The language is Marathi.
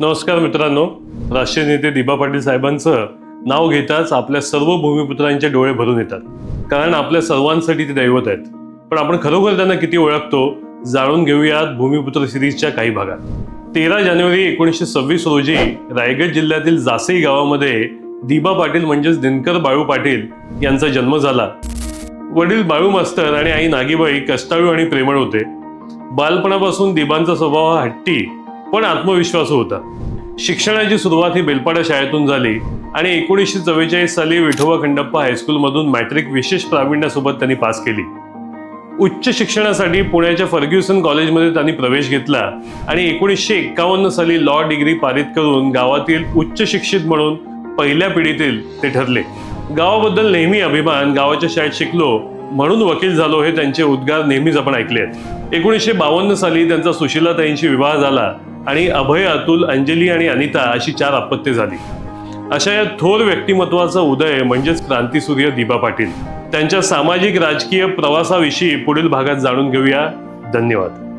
नमस्कार मित्रांनो. राष्ट्रीय नेते दिबा पाटील साहेबांचं नाव घेताच आपल्या सर्व भूमिपुत्रांचे डोळे भरून येतात. कारण आपल्या सर्वांसाठी ते दैवत आहेत. पण आपण खरोखर त्यांना किती ओळखतो जाणून घेऊयात भूमिपुत्र सिरीजच्या काही भागात. तेरा जानेवारी एकोणीसशे सव्वीस रोजी रायगड जिल्ह्यातील जासई गावामध्ये दिबा पाटील म्हणजेच दिनकर बाळू पाटील यांचा जन्म झाला. वडील बाळू मास्तर आणि आई नागीबाई कष्टाळू आणि प्रेमळ होते. बालपणापासून दिबांचा स्वभाव हा हट्टी पण आत्मविश्वास होता. शिक्षणाची सुरुवात ही बेलपाडा शाळेतून झाली आणि एकोणीसशे चव्वेचाळीस साली विठोबा खंडप्पा हायस्कूलमधून मॅट्रिक विशेष प्रावीण्यासोबत त्यांनी पास केली. उच्च शिक्षणासाठी पुण्याच्या फर्ग्युसन कॉलेजमध्ये त्यांनी प्रवेश घेतला आणि एकोणीसशे एक्कावन्न साली लॉ डिग्री पारित करून गावातील उच्च शिक्षित म्हणून पहिल्या पिढीतील ते ठरले. गावाबद्दल नेहमी अभिमान गावाच्या शाळेत शिकलो म्हणून वकील झालो हे त्यांचे उद्गार नेहमीच आपण ऐकले आहेत. एकोणीसशे बावन्न साली त्यांचा सुशीलाताईंशी विवाह झाला आणि अभय अतुल अंजली आणि अनिता अशी चार अपत्ये झाली. अशा या थोर व्यक्तिमत्वाचा उदय म्हणजेच क्रांतीसूर्य दिबा पाटील. त्यांच्या सामाजिक राजकीय प्रवासाविषयी पुढील भागात जाणून घेऊया. धन्यवाद.